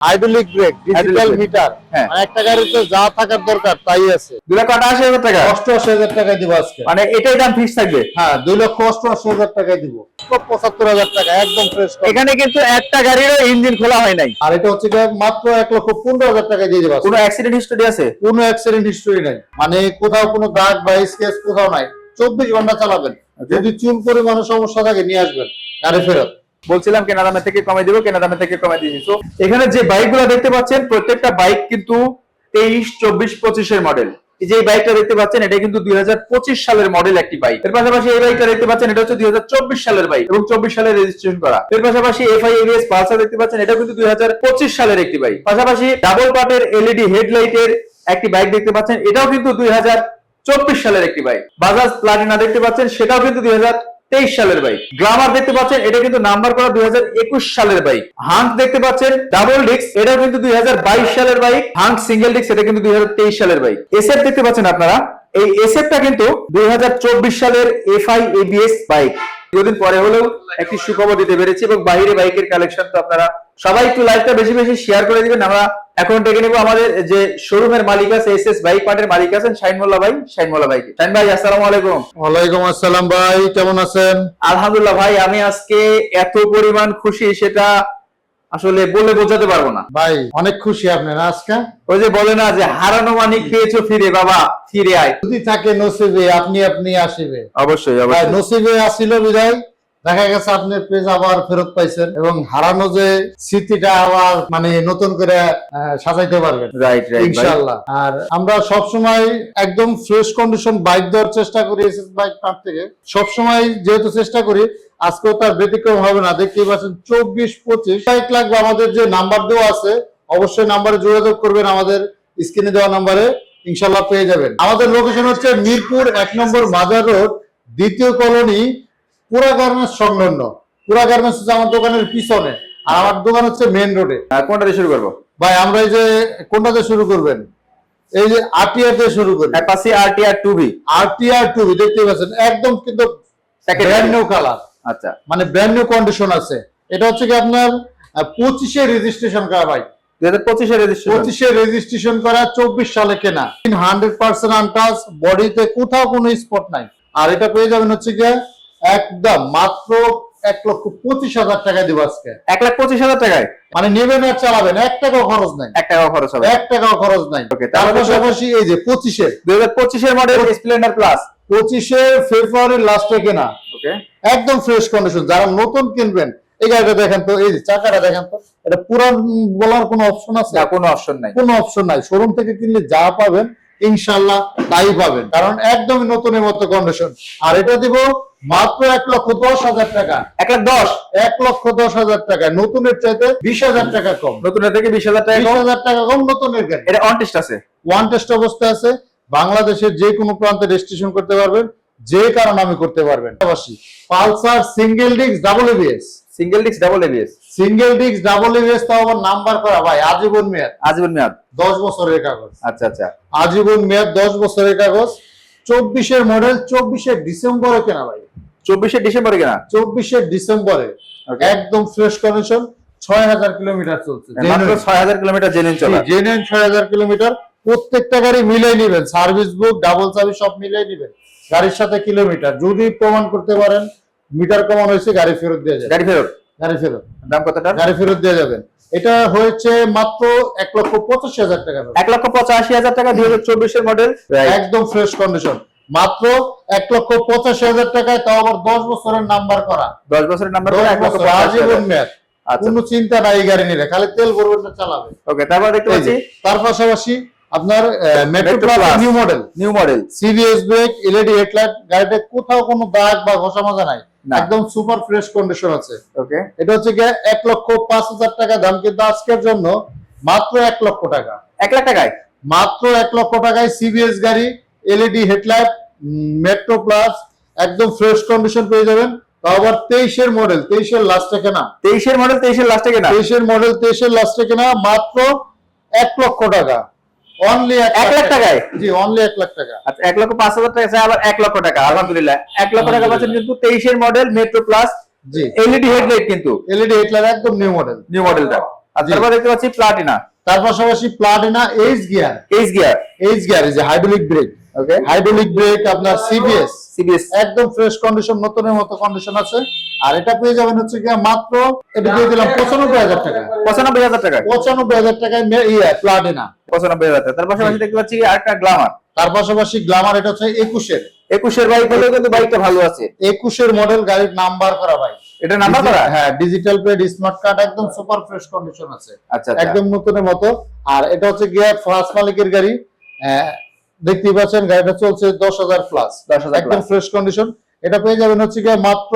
Hydraulic brake digital meter হ্যাঁ। মানে একটা গাড়িতে যা থাকার দরকার তাই আছে। দুই লক্ষ আটাশি হাজার টাকা। অষ্টআশি হাজার টাকা দিব আজকে। মানে এটাই দাম ফিক্স থাকবে? হ্যাঁ দুই লক্ষ অষ্টআশি হাজার টাকায় দিব। পঁচাত্তর হাজার টাকা একদম ফ্রেশ এখানে কিন্তু একটা গাড়িরও ইঞ্জিন খোলা হয় নাই। আর এটা হচ্ছে মাত্র এক লক্ষ পনেরো হাজার টাকা দিয়ে দেবো কোনো অ্যাক্সিডেন্ট হিস্টোরি আছে? কোনো অ্যাক্সিডেন্ট হিস্টোরি নাই। মানে কোথাও কোনো দাগ বা স্কেচ কোথাও নাই। চব্বিশ ঘণ্টা চালাবেন। যদি চুল পরিমাণে সমস্যা থাকে নিয়ে আসবেন। গাড়ি ফেরত। বলছিলাম কেনা দামে থেকে কমে দিব কেনা দামে থেকে কমে দিয়েছি তো এখানে যে বাইকগুলো দেখতে পাচ্ছেন, প্রত্যেকটা বাইক কিন্তু তেইশ, চব্বিশ, পঁচিশের মডেল যে বাইকটা দেখতে পাচ্ছেন, এটা কিন্তু দুই সালের মডেল একটি বাইক। এর পাশাপাশি এই বাইকটা দেখতে পাচ্ছেন, এটা হচ্ছে দুই হাজার চব্বিশ সালের বাইক এবং চব্বিশ সালে রেজিস্ট্রেশন করা। এর পাশাপাশি এফআই এবিএস পালসার দেখতে পাচ্ছেন এটা কিন্তু দুই হাজার পঁচিশ সালের একটি বাইক। পাশাপাশি ডাবল পার্টের এলইডি হেডলাইটের একটি বাইক দেখতে পাচ্ছেন, এটাও কিন্তু দুই সালের একটি বাইক। বাজাজ প্লাটিনা দেখতে পাচ্ছেন, সেটাও কিন্তু দুই হাজার তেইশ সালের বাইক গ্লামার দেখতে পাচ্ছেন, এটা কিন্তু নাম্বার করা দুই সালের বাইক হাঙ্ক দেখতে পাচ্ছেন ডাবল ডিস্ক এটা কিন্তু দুই হাজার বাইশ সালের বাইক হাঙ্ক সিঙ্গেল ডিস্ক এটা কিন্তু দুই হাজার তেইশ সালের বাইক এসএফ দেখতে পাচ্ছেন আপনারা, এই এসএফটা কিন্তু দুই হাজার চব্বিশ সালের এফ এফআই এবিএস বাইক দুদিন পরে হলেও একটি সুখবর দিতে পেরেছি এবং বাইরে বাইকের কালেকশন তো আপনারা সবাই একটু লাইভটা বেশি বেশি শেয়ার করে দিবেন। আমরা এখন ডেকে নেব আমাদের যে শোরুমের মালিক আছে এস এস বাইক পার্টের মালিক আছেন শাইন মোল্লা ভাই শাইন মোল্লা ভাই শাইন ভাই আসসালামু আলাইকুম। ওয়ালাইকুম আসসালাম ভাই কেমন আছেন? আলহামদুলিল্লাহ ভাই আমি আজকে এত পরিমাণ খুশি সেটা আসলে বলে বোঝাতে পারব না। ভাই অনেক খুশি আপনি না আজকে? ওই যে বলে না যে হারানো মানিক পেয়েছ ফিরে বাবা ফিরে আয়। যদি থাকে নসিবে আপনি আপনি আসিবে। অবশ্যই ভাই নসিবে আসিল বিদায়। দেখা গেছে আপনি পেজ আবার ফেরত পাইছেন এবং হারানো যে স্মৃতিটা আবার মানে নতুন করে সাজাইতে পারবেন। রাইট রাইট ইনশাআল্লাহ। আর আমরা সব সময় একদম ফ্রেশ কন্ডিশন বাইক দেওয়ার চেষ্টা করি এসএস বাইক পার্ট থেকে। সব সময় যেহেতু চেষ্টা করি আজকেও তার ব্যতিক্রম হবে না। দেখতেই পাচ্ছেন চব্বিশ পঁচিশ। বাইক লাগবে আমাদের যে নাম্বার দেওয়া আছে অবশ্যই নাম্বারে যোগাযোগ করবেন আমাদের স্ক্রিনে দেওয়া নাম্বারে ইনশাল্লাহ পেয়ে যাবেন। আমাদের লোকেশন হচ্ছে মিরপুর এক নম্বর মাজার রোড দ্বিতীয় কলোনি পুরা গার্মেন্টস সংলগ্ন। পুরা গার্মেন্টস হচ্ছে আমার দোকানের পিছনে আর আমার দোকান হচ্ছে মেন রোডে কোনটা দিয়ে শুরু করব? ভাই আমরা এই যে কোনটাতে শুরু করবেন? এই যে আরটিআর দিয়ে শুরু করি Apache RTR two V RTR two দেখতে পাচ্ছেন একদম কিন্তু ব্র্যান্ড নিউ কালার আচ্ছা। মানে ব্র্যান্ড নিউ কন্ডিশন আছে। এটা হচ্ছে কি আপনার পঁচিশে রেজিস্ট্রেশন করা ভাই। রেজিস্ট্রেশন করা চব্বিশ সালে কেনা। হান্ড্রেড পার্সেন্ট আনটাচ বডিতে কোথাও কোনো স্পট নাই। আর এটা পেয়ে যাবেন হচ্ছে গিয়ে একদম মাত্র এক লক্ষ পঁচিশ হাজার টাকা দিব আজকে। এক লাখ পঁচিশ হাজার টাকায়? মানে নেবেন আর চালাবেন এক টাকাও খরচ নাই। এক টাকা খরচ হবে এক টাকাও খরচ নাই। তার পাশাপাশি এই যে পঁচিশে দুই হাজার পঁচিশের মডেল স্প্লেন্ডার প্লাস পঁচিশে ফেব্রুয়ারির লাস্টে কেনা। ওকে একদম ফ্রেশ কন্ডিশন যারা নতুন কিনবেন এই গাড়িটা দেখেন তো এই যে চাকাটা দেখেন তো এটা পুরান বলার কোনো অপশন আছে? কোনো অপশন নাই। কোনো অপশন নাই। শোরুম থেকে কিনলে যা পাবেন ইনশাল্লাহ তাই পাবেন। কারণ একদমই নতুনের মতো কন্ডিশন আর এটা দিব মাত্র এক লক্ষ দশ হাজার টাকা। এক লাখ দশ? এক লক্ষ দশ হাজার টাকা। নতুনের চাইতে বিশ হাজার টাকা কম। নতুন থেকে বিশ হাজার টাকা বিশ হাজার টাকা কম নতুনের গাড়ি। এটা অন টেস্ট আছে? ওয়ান টেস্ট অবস্থায় আছে। বাংলাদেশের যে কোনো প্রান্তে রেজিস্ট্রেশন করতে পারবেন। যে কারণ আমি করতে পারবেন। Pulsar single disc double ABS single disc double ABS single disc double ABS তো আবার নাম্বার করা ভাই আজীবন মেয়াদ। আজীবন মেয়াদ। দশ বছরের কাগজ। আচ্ছা আচ্ছা। আজীবন মেয়াদ দশ বছরের কাগজ। চব্বিশের মডেল চব্বিশের ডিসেম্বরে কেনা ভাই। চব্বিশে ডিসেম্বরে কেনা? চব্বিশের ডিসেম্বরে। একদম ফ্রেশ কন্ডিশন ছয় হাজার কিলোমিটার চলছে। মাত্র ছয় হাজার কিলোমিটার জেনুইন চলা। জেনুইন ছয় হাজার কিলোমিটার। প্রত্যেকটা গাড়ি মিলাই নিবেন। সার্ভিস বুক ডাবল চাবি সব মিলাই নিবেন। গাড়ির সাথে কিলোমিটার। যদি প্রমাণ করতে পারেন মিটার কমান হয়েছে গাড়ি ফেরত দিয়ে যাবে। গাড়ি ফেরত? গাড়ি ফেরত। দাম কতটা গাড়ি ফেরত দিয়ে যাবেন এটা হয়েছে মাত্র এক লক্ষ পঁচাশি হাজার টাকা এক লক্ষ পঁচাশি হাজার টাকা দুই হাজার চব্বিশের মডেল একদম ফ্রেশ কন্ডিশন মাত্র এক লক্ষ পঁচাশি হাজার টাকায় তাও আবার দশ বছরের নাম্বার করা। দশ বছরের নাম্বার দশ এক লক্ষ আজীবন মেয়াদ আচ্ছা। কোনো চিন্তা নাই গাড়ি নিলে খালি তেল ভরবেন চালাবে ওকে তারপর দেখতে পাচ্ছি। তার পাশাপাশি আপনার Metro plus new model new model CBS brake LED headlight গাড়িতে কোথাও কোনো দাগ বা ঘষা মাজা নাই। একদম সুপার ফ্রেশ কন্ডিশন আছে। ওকে এটা হচ্ছে গিয়ে এক লক্ষ পাঁচ হাজার টাকা দাম কিন্তু আজকের জন্য মাত্র এক লক্ষ টাকা। এক লাখ টাকায়? মাত্র এক লক্ষ টাকায় সিবিএস গাড়ি এলইডি হেডলাইট মেট্রো প্লাস একদম ফ্রেশ কন্ডিশন পেয়ে যাবেন। আবার তেইশের মডেল তেইশের লাস্টে কেনা। তেইশের মডেল তেইশের লাস্টে কেনা? তেইশের মডেল তেইশের লাস্টে কেনা মাত্র এক লক্ষ টাকা। অনলি এক লাখ টাকায়? জি অনলি এক লাখ টাকা। আচ্ছা এক লক্ষ পাঁচ হাজার টাকা আবার এক লক্ষ টাকা আলহামদুলিল্লাহ। এক লক্ষ টাকা পাচ্ছেন কিন্তু তেইশের মডেল মেট্রো প্লাস জি। এলইডি হেডলাইট কিন্তু। এলইডি হেডলাইট একদম নিউ মডেল নিউ মডেলটা আর। তারপর দেখতে পাচ্ছি প্লাটিনা তার পাশাপাশি Platina H gear H gear H gear যে hydraulic brake okay hydraulic brake আপনার সিবিএস সিবিএস একদম ফ্রেশ কন্ডিশন নতুনের মতো কন্ডিশন আছে। আর এটা পেয়ে যাবেন হচ্ছে গিয়ে মাত্র এটা দিয়ে দিলাম পঁচানব্বই হাজার টাকা। পঁচানব্বই হাজার টাকা। পঁচানব্বই হাজার টাকায় মে- ইয়ে প্লাটিনা পঁচানব্বই হাজার টাকা। তার পাশাপাশি দেখতে পাচ্ছি আরেকটা গ্লামার তার পাশাপাশি গ্লামার এটা হচ্ছে একুশের। একুশের বাইক হলেও কিন্তু বাইকটা ভালো আছে। একুশের মডেল গাড়ির নাম্বার করা ভাই এটা নাম্বার করা? হ্যাঁ ডিজিটাল প্লেট স্মার্ট কার্ড একদম সুপার ফ্রেশ কন্ডিশন আছে। আচ্ছা আচ্ছা। একদম নতুনের মতো। আর এটা হচ্ছে গিয়ার ফার্স্ট মালিকের গাড়ি। আহ, দেখতেই পাচ্ছেন গাড়িটা চলছে দশ হাজার প্লাস 10,000 একদম ফ্রেশ কন্ডিশন এটা পেয়ে যাবেন হচ্ছে গিয়ে মাত্র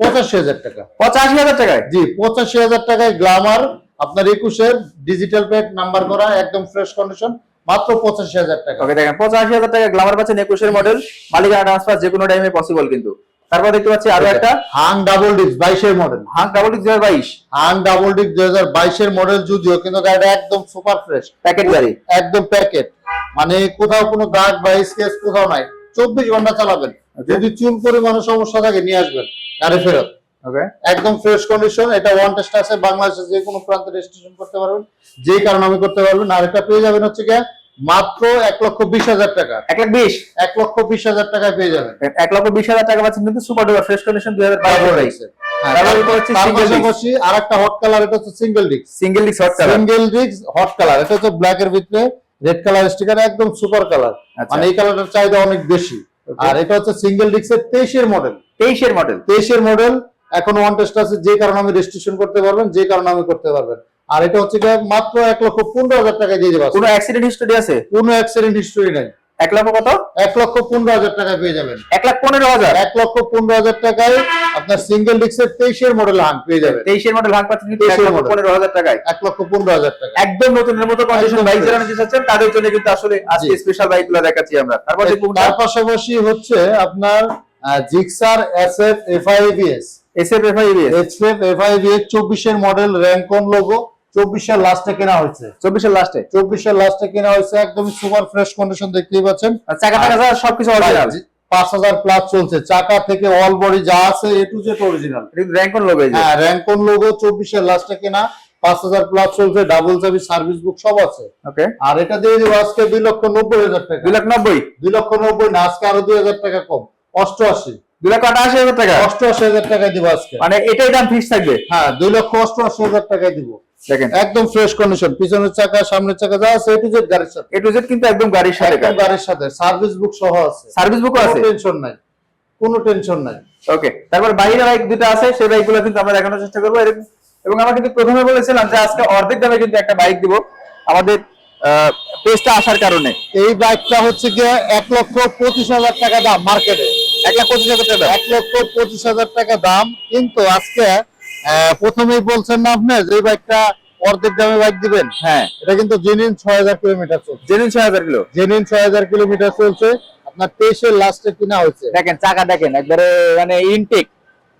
পঁচাশি হাজার টাকা। পঁচাশি হাজার টাকায়? জি পঁচাশি হাজার টাকায় গ্লামার আপনার একুশের ডিজিটাল প্লেট নাম্বার করা একদম ফ্রেশ কন্ডিশন মাত্র পঁচাশি হাজার টাকা। ওকে দেখেন পঁচাশি হাজার টাকা গ্লামার পাচ্ছেন একুশের মডেল মালিকানা ট্রান্সফার যে কোনো টাইমে পসিবল কিন্তু। তারপর দেখতে পাচ্ছি আরও একটা। হাং ডাবল ডিস্ক বাইশের মডেল হাং ডাবল ডিক্স দুই হাজার বাইশ। হাং ডাবল ডিস্ক দুই হাজার বাইশের মডেল যদিও কিন্তু গাড়িটা একদম সুপার ফ্রেশ প্যাকেট গাড়ি। একদম প্যাকেট মানে কোথাও কোনো দাগ বা স্কেচ কোথাও নাই চব্বিশ ঘণ্টা চালাবেন। যদি চুল পরিমাণে সমস্যা থাকে নিয়ে আসবেন গাড়ি ফেরত। একদম ফ্রেশ কন্ডিশন এটা ওয়ান টেস্ট আছে বাংলাদেশে যে কোনো প্রান্তে রেজিস্ট্রেশন করতে পারবেন যেই কারণে আমি করতে পারবেন আর এটা পেয়ে যাবেন হচ্ছে গিয়ে মাত্র এক লক্ষ বিশ হাজার টাকা। এক লাখ বিশ? এক লক্ষ বিশ হাজার টাকায় পেয়ে যাবেন। এক লক্ষ বিশ হাজার টাকা পাচ্ছেন কিন্তু সুপার ডুপার ফ্রেশ কন্ডিশন দুই হাজার disc। পাশাপাশি আর একটা হট কালার এটা হচ্ছে সিঙ্গেল ডিস্ক সিঙ্গেল ডিক্স hot colour single disc hot colour এটা হচ্ছে ব্ল্যাক এর ভিতরে রেড কালার স্টিকার একদম সুপার কালার আচ্ছা। মানে এই কালারটার চাহিদা অনেক বেশি। আর এটা হচ্ছে সিঙ্গেল ডিস্কের তেইশের মডেল তেইশের মডেল তেইশের মডেল এখন ওয়ান টেস্ট আছে যে কারণে আমি রেজিস্ট্রেশন করতে পারবেন যে কারণে আমি করতে পারবেন। আর এটা হচ্ছে মাত্র এক লক্ষ পনেরো হাজার টাকা দিয়ে দেবো কোনো অ্যাক্সিডেন্ট হিস্টোরি আছে? কোনো অ্যাক্সিডেন্ট হিস্টোরি নাই। এক লক্ষ কত? এক লক্ষ পনেরো হাজার টাকা পেয়ে যাবেন। এক লাখ পনেরো হাজার। এক লক্ষ পনেরো হাজার টাকায় আপনার সিঙ্গেল ডিস্কের তেইশের মডেল হান পেয়ে যাবেন। তেইশের মডেল হাং পাচ্ছেন কিন্তু এক লক্ষ পনেরো হাজার টাকায়। এক লক্ষ পনেরো হাজার টাকা একদম নতুনের মতো কন্ডিশন বাইক। যারা নিতে চাচ্ছেন তাদের জন্য কিন্তু আসলে আজকে স্পেশাল বাইকগুলো দেখাচ্ছি আমরা। তারপর তার পাশাপাশি হচ্ছে আপনার Gixxer S F F I BS SF FI HF F I BS চব্বিশের মডেল র্যাঙ্কন লোগো চব্বিশের লাস্টে কেনা হয়েছে। চব্বিশের লাস্টে চব্বিশের লাস্টে কেনা হয়েছে একদম সুপার ফ্রেশ কন্ডিশন দেখতেই পাচ্ছেন। চাকা টাকা সবকিছু অরিজিনাল পাঁচ হাজার প্লাস চলছে। চাকা থেকে অল বডি যা আছে এ টু জেড অরিজিনাল র্যাঙ্ক কোন লোবে হ্যাঁ র্যাঙ্কন লোগো চব্বিশের লাস্টে কেনা পাঁচ হাজার প্লাস চলছে ডাবল চাবি সার্ভিস বুক সব আছে। ওকে আর এটা দিয়ে দেবো আজকে দুই লক্ষ নব্বই হাজার টাকা। দুই লাখ নব্বই? দুই লক্ষ নব্বই না আজকে আরও দুই হাজার টাকা কম। অষ্টআশি। দুই লাখ আটাশি হাজার টাকা? অষ্টআশি হাজার টাকা দিব আজকে। মানে এটাই দাম ফিক্স থাকবে? হ্যাঁ দুই লক্ষ অষ্টআশি হাজার টাকায় দিব। দেখেন। একদম ফ্রেশ কন্ডিশন পিছনের চাকা সামনের চাকা যা আছে এ টু জেড গাড়ির সাথে। এ টু জেড কিন্তু একদম গাড়ির সাথে গাড়ির সাথে। সার্ভিস বুক সহ আছে। সার্ভিস কোনো আছে? টেনশন নাই। কোনো টেনশন নাই। ওকে তারপর বাইরে বাইক দুটো আছে সেই বাইকগুলো কিন্তু আমরা দেখানোর চেষ্টা করব। এবং আমরা কিন্তু প্রথমে বলেছিলাম যে আজকে অর্ধেক দামে কিন্তু একটা বাইক দিব। আমাদের পেজটা আসার কারণে। এই বাইকটা হচ্ছে গিয়ে এক লক্ষ পঁচিশ হাজার টাকা দাম মার্কেটে এক লাখ পঁচিশ হাজার টাকা এক লক্ষ পঁচিশ হাজার টাকা দাম। কিন্তু আজকে প্রথমেই বলছেন না আপনি যে বাইকটা অর্ধেক দামে বাইক দিবেন? হ্যাঁ এটা কিন্তু জেনিন ছয় হাজার কিলোমিটার চলছে। জেনুইন ছয় হাজার কিলো? জেনুইন ছয় হাজার কিলোমিটার চলছে। আপনার তেইশের লাস্টে কিনা হয়েছে। দেখেন চাকা দেখেন একবারে মানে ইনটেক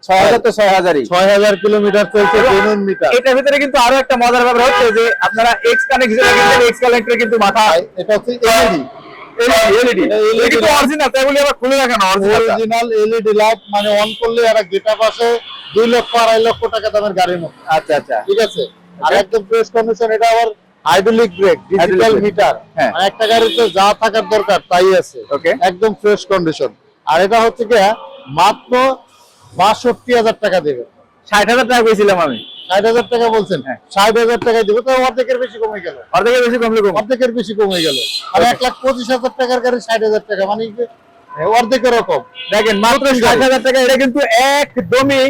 ছয় হাজার তো ছয় হাজারই। ছয় হাজার কিলোমিটার চলছে মিটার এটার ভিতরে কিন্তু আরও একটা মজার ব্যাপার হচ্ছে যে আপনারা এক্স কানেক্ট এক্স কানেক্টর কিন্তু মাথা এটা হচ্ছে এলইডি এলইডি এটা LED এটা অরিজিনাল তাই বলি আবার খুলে রাখেন অরিজিনাল অরিজিনাল এলইডি লাইট মানে অন করলে এরা গেটআপ আসে দুই লক্ষ আড়াই লক্ষ টাকা দামের গাড়ির মতো আচ্ছা আচ্ছা। ঠিক আছে? আর একদম ফ্রেশ কন্ডিশন এটা আবার হাইড্রোলিক ব্রেক ডিজিটাল মিটার হ্যাঁ। মানে একটা গাড়িতে যা থাকার দরকার তাই আছে। ওকে একদম ফ্রেশ কন্ডিশন আর এটা হচ্ছে কি মাত্র বাষট্টি হাজার টাকা দেবে। ষাট হাজার টাকা পেয়েছিলাম আমি। ষাট হাজার টাকা বলছেন? হ্যাঁ। ষাট হাজার টাকায় দেবো তো অর্ধেকের বেশি কমে গেল। অর্ধেকের বেশি কমলে কম। অর্ধেকের বেশি কমে গেল। আর এক লাখ পঁচিশ হাজার টাকার গাড়ি ষাট হাজার টাকা মানে কি, অর্ধেকের রকম দেখেন মাত্র ষাট হাজার টাকা এটা কিন্তু একদমই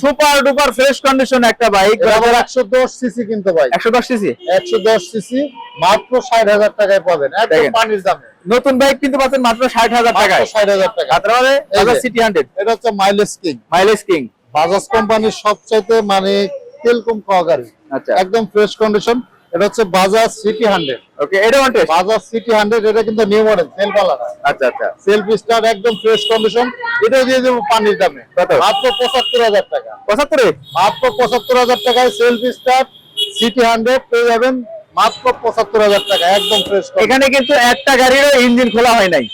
সুপার ডুপার ফ্রেশ কন্ডিশন একটা বাইক আবার একশো দশ সিসি কিনতে পাই একশো দশ সিসি একশো দশ সিসি মাত্র ষাট হাজার টাকায় পাবেন। একদম পানির দামে। নতুন বাইক কিন্তু পাচ্ছেন মাত্র ষাট হাজার টাকায়। ষাট হাজার টাকা তারপরে সিটি হান্ড্রেড এটা হচ্ছে mileage king mileage king Bajaj কোম্পানির সবচাইতে মানে তেল কম খাওয়া গাড়ি। আচ্ছা। একদম ফ্রেশ কন্ডিশন এটা হচ্ছে বাজাজ সিটি হান্ড্রেড ওকে এটা বাজাজ সিটি হান্ড্রেড এটা কিন্তু নিউ মডেল সেলফ আলাদা আচ্ছা আচ্ছা। সেলফ স্টার একদম ফ্রেশ কন্ডিশন এটা দিয়ে দেবো পানির দামে? মাত্র পঁচাত্তর হাজার টাকা। পঁচাত্তরে? মাত্র পঁচাত্তর হাজার টাকায় সেলফ স্টার সিটি হান্ড্রেড পেয়ে যাবেন মাত্র পঁচাত্তর হাজার টাকা একদম ফ্রেশ এখানে কিন্তু একটা গাড়িরও ইঞ্জিন খোলা হয় নাই।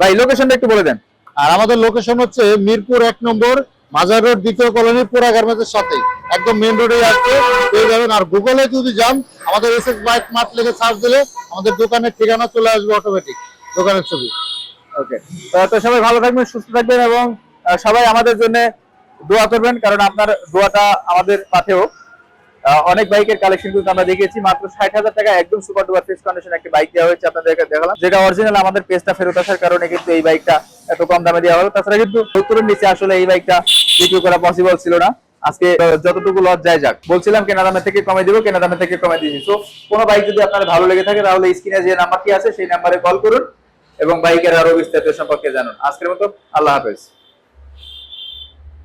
ভাই লোকেশনটা একটু বলে দেন। আর আমাদের লোকেশন হচ্ছে মিরপুর এক নম্বর মাজার রোড দ্বিতীয় কলোনি পুরা গার্মেন্টের একদম মেন রোডে আসছে পেয়ে যাবেন। আর গুগলে যদি যান, আমাদের এস এস বাইক মার্ট লিখে সার্চ দিলে আমাদের দোকানের ঠিকানা চলে আসবে অটোমেটিক দোকানের ছবি। ওকে তো সবাই ভালো থাকবেন, সুস্থ থাকবেন এবং সবাই আমাদের জন্য দোয়া করবেন, কারণ আপনার দোয়াটা আমাদের পাথেও অনেক বাইকের কালেকশন কিন্তু আমরা দেখিয়েছি, মাত্র ষাট হাজার টাকা একদম সুপার ডুপার ফ্রেশ কন্ডিশন একটি বাইক দেওয়া হয়েছে, আপনাদেরকে দেখালাম। যেটা অরিজিনাল আমাদের পেজটা ফেরত আসার কারণে কিন্তু এই বাইকটা এত কম দামে দেওয়া হলো তাছাড়া কিন্তু সত্তরের নিচে আসলে এই বাইকটা বিক্রি করা পসিবল ছিল না। আজকে যতটুকু লস যায় যাক। বলছিলাম কেনা দামে থেকে কমে দিব, কেনা দামে থেকে কমে দিয়েছি তো কোনো বাইক যদি আপনার ভালো লেগে থাকে, তাহলে স্ক্রিনে যে নাম্বারটি আছে, সেই নাম্বারে কল করুন এবং বাইকের আরও বিস্তারিত সম্পর্কে জানুন। আজকের মতো আল্লাহ হাফেজ।